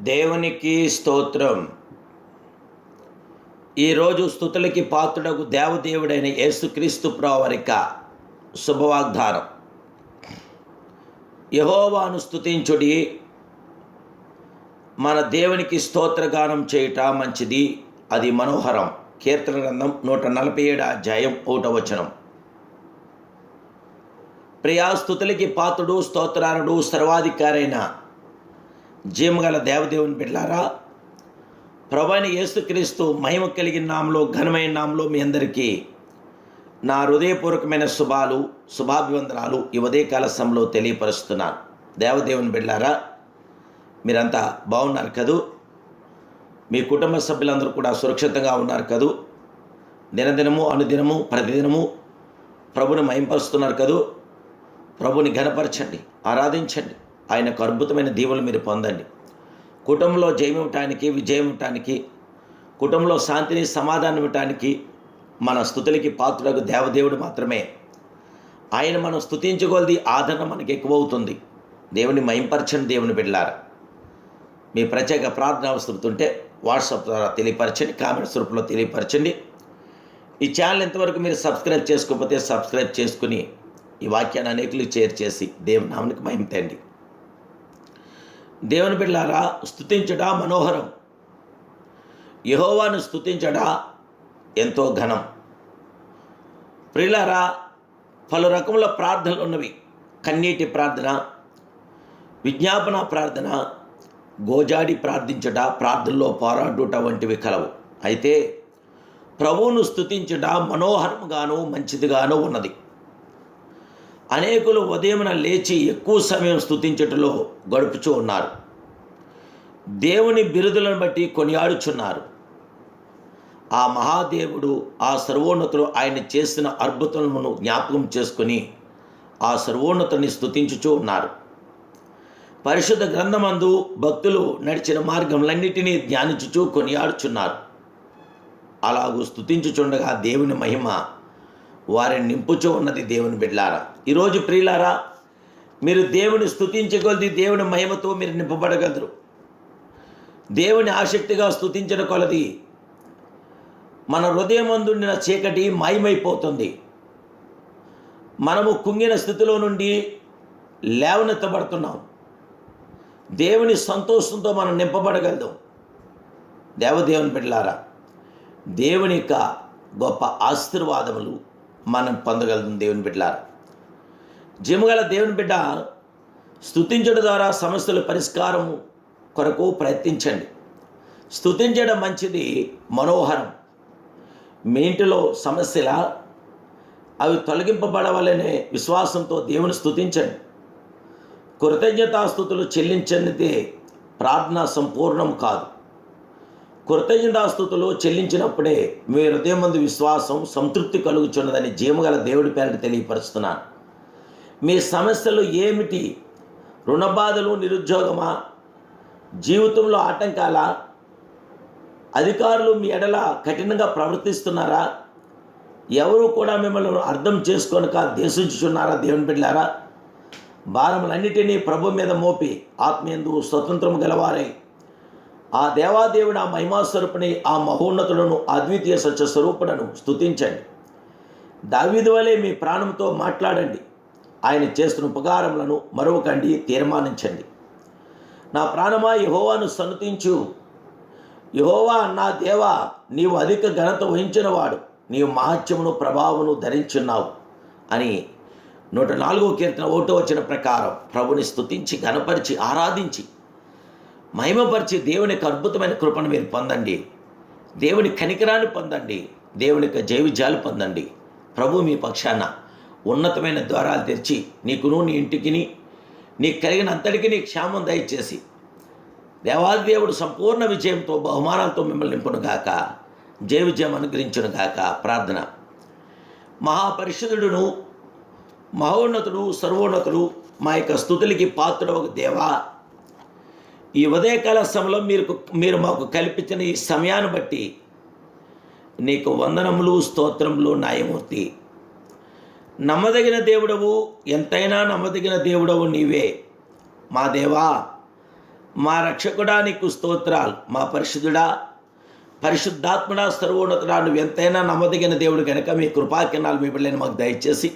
దేవునికి స్తోత్రం. ఈరోజు స్థుతులకి పాత్రుడకు దేవదేవుడైన యేసుక్రీస్తు ప్రవరిక శుభవాగ్దానం. యహోవాను స్థుతించుడి మన దేవునికి స్తోత్రగానం చేయుట మంచిది అది మనోహరం. కీర్తన గ్రంథం నూట నలభై ఏడు అధ్యాయం ఒకటవచనం ప్రియా స్థుతులకి పాత్రుడు స్తోత్రానుడు సర్వాధికారైన జీమగల దేవదేవుని బిడ్లారా ప్రభైన యేసుక్రీస్తు మహిమ కలిగిన నామలో ఘనమైన నామలో మీ అందరికీ నా హృదయపూర్వకమైన శుభాలు శుభాభివందనాలు ఈ ఉదయకాల సమయంలో తెలియపరుస్తున్నాను. దేవదేవుని బిడ్లారా మీరంతా బాగున్నారు కదూ? మీ కుటుంబ సభ్యులందరూ కూడా సురక్షితంగా ఉన్నారు కదూ? దినదినము అనుదినము ప్రతిదినము ప్రభుని మహింపరుస్తున్నారు కదూ? ప్రభుని ఘనపరచండి ఆరాధించండి. ఆయనకు అద్భుతమైన దీవులు మీరు పొందండి. కుటుంబంలో జయం ఇవ్వటానికి విజయం ఇవ్వటానికి కుటుంబంలో శాంతిని సమాధానం ఇవ్వటానికి మన స్థుతులకి పాత్రులకు దేవదేవుడు మాత్రమే. ఆయన మనం స్థుతించగలది ఆదరణ మనకి ఎక్కువ అవుతుంది దేవుని మహింపరచండి దేవుని బిడ్డలారా. మీ ప్రత్యేక ప్రార్థన అవసరతుంటే వాట్సాప్ ద్వారా తెలియపరచండి కామెంట్స్ రూపంలో తెలియపరచండి. ఈ ఛానల్ ఎంతవరకు మీరు సబ్స్క్రైబ్ చేసుకోకపోతే సబ్స్క్రైబ్ చేసుకుని ఈ వాక్యాన్ని అనేకులు చేర్ చేసి దేవుని మహిమ తండి. దేవుని బిడ్డలారా స్థుతించట మనోహరం. యహోవాను స్థుతించట ఎంతో ఘనం. ప్రిలారా పలు రకముల ప్రార్థనలు ఉన్నవి. కన్నీటి ప్రార్థన విజ్ఞాపన ప్రార్థన గోజాడి ప్రార్థించట ప్రార్థనలో పోరాడుట వంటివి కలవు. అయితే ప్రభువును స్థుతించట మనోహరంగాను మంచిదిగాను ఉన్నది. అనేకులు ఉదయమున లేచి ఎక్కువ సమయం స్థుతించటలో గడుపుచూ ఉన్నారు. దేవుని బిరుదులను బట్టి కొనియాడుచున్నారు. ఆ మహాదేవుడు ఆ సర్వోన్నతుడు ఆయన చేసిన అద్భుతములను జ్ఞాపకం చేసుకుని ఆ సర్వోన్నతుని స్థుతించుచూ ఉన్నారు. పరిశుద్ధ గ్రంథమందు భక్తులు నడిచిన మార్గంలన్నిటినీ ధ్యానించుచూ కొనియాడుచున్నారు. అలాగూ స్థుతించుచుండగా దేవుని మహిమ వారిని నింపుచూ ఉన్నది దేవుని బిడ్లారా ఈరోజు ప్రియులారా మీరు దేవుని స్థుతించగలది దేవుని మహిమతో మీరు నింపబడగలరు. దేవుని ఆసక్తిగా స్థుతించిన కొలది మన హృదయమందుండిన చీకటి మాయమైపోతుంది. మనము కుంగిన స్థితిలో నుండి లేవనెత్తబడుతున్నాం. దేవుని సంతోషంతో మనం నింపబడగలదు. దేవదేవుని బిడ్డలారా దేవుని యొక్క గొప్ప ఆశీర్వాదములు మనం పొందగలుగుతాం దేవుని బిడ్డలారా. జిమగల దేవుని బిడ్డ స్థుతించడం ద్వారా సమస్యల పరిష్కారం కొరకు ప్రయత్నించండి. స్థుతించడం మంచిది మనోహరం. మీ ఇంటిలో సమస్యల అవి తొలగింపబడవాలనే విశ్వాసంతో దేవుని స్థుతించండి కృతజ్ఞతాస్థుతులు చెల్లించనిదే ప్రార్థన సంపూర్ణం కాదు. కృతజ్ఞతాస్థుతులు చెల్లించినప్పుడే మీ హృదయం మందు విశ్వాసం సంతృప్తి కలుగుచున్నదని జీవగల దేవుడి పేరిట తెలియపరుస్తున్నాను. మీ సమస్యలు ఏమిటి? రుణబాధలు నిరుద్యోగమా? జీవితంలో ఆటంకాల? అధికారులు మీ ఎడల కఠినంగా ప్రవర్తిస్తున్నారా? ఎవరు కూడా మిమ్మల్ని అర్థం చేసుకొనక దేశించుచున్నారా దేవుని బిడ్డారా భారములన్నిటినీ ప్రభు మీద మోపి ఆత్మీయందు స్వతంత్రం గలవారై ఆ దేవాదేవుడు ఆ మహిమాస్వరూపుని ఆ మహోన్నతులను అద్వితీయ సత్య స్వరూపులను స్థుతించండి దావిది వలె మీ ప్రాణంతో మాట్లాడండి. ఆయన చేస్తున్న ఉపకారములను మరొకండి తీర్మానించండి. నా ప్రాణమా యహోవాను సన్నతించు. యహోవా నా దేవా నీవు అధిక ఘనత వహించినవాడు. నీవు మహత్యమును ప్రభావమును ధరించున్నావు అని నూట నాలుగో కీర్తన ఒకటో వచ్చిన ప్రకారం ప్రభుని స్తుతించి ఘనపరిచి ఆరాధించి మహిమపరిచి దేవుని యొక్క అద్భుతమైన కృపను మీరు పొందండి. దేవుని కనికరాన్ని పొందండి. దేవుని యొక్క జైవిజాలు పొందండి. ప్రభు మీ పక్షాన ఉన్నతమైన ద్వారాలు తెరిచి నీకును నీ ఇంటికిని నీకు కలిగిన అంతటికి నీ క్షేమం దయచేసి దేవాదిదేవుడు సంపూర్ణ విజయంతో బహుమానాలతో మిమ్మల్ని నింపును గాక. జయ విజయం అనుగ్రహించును గాక. ప్రార్థన. మహాపరిషుదుడును మహోన్నతుడు సర్వోన్నతుడు మా యొక్క స్థుతులకి పాత్రుడు ఒక దేవా. ఈ ఉదయకాల సమయంలో మీరు మీరు మాకు కల్పించిన ఈ సమయాన్ని బట్టి నీకు వందనములు స్తోత్రములు న్యాయమూర్తి. నమ్మదగిన దేవుడవు ఎంతైనా నమ్మదగిన దేవుడవు నీవే. మా దేవా మా రక్షకుడా నీకు స్తోత్రాలు. మా పరిశుద్ధుడా పరిశుద్ధాత్మడా సర్వోన్నతుడా నువ్వు ఎంతైనా నమ్మదగిన దేవుడు కనుక మీ కృపాకిరణాలు మీ బిడ్డని మాకు దయచేసి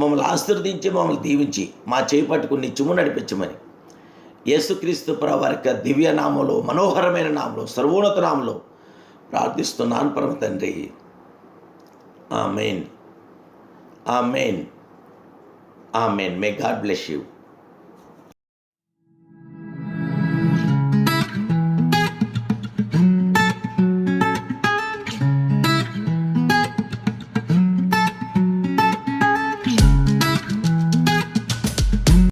మమ్మల్ని ఆశీర్వదించి మమ్మల్ని దీవించి మా చేయి పట్టుకుని నిత్యము నడిపించమని. యేసుక్రీస్తు ప్రవర్క దివ్య నామంలో మనోహరమైన నామంలో సర్వోన్నత నామంలో ప్రార్థిస్తున్నాను పరమ తండ్రి. మెయిన్ ఆ మెయిన్ మే గాడ్ బ్లెస్ యూ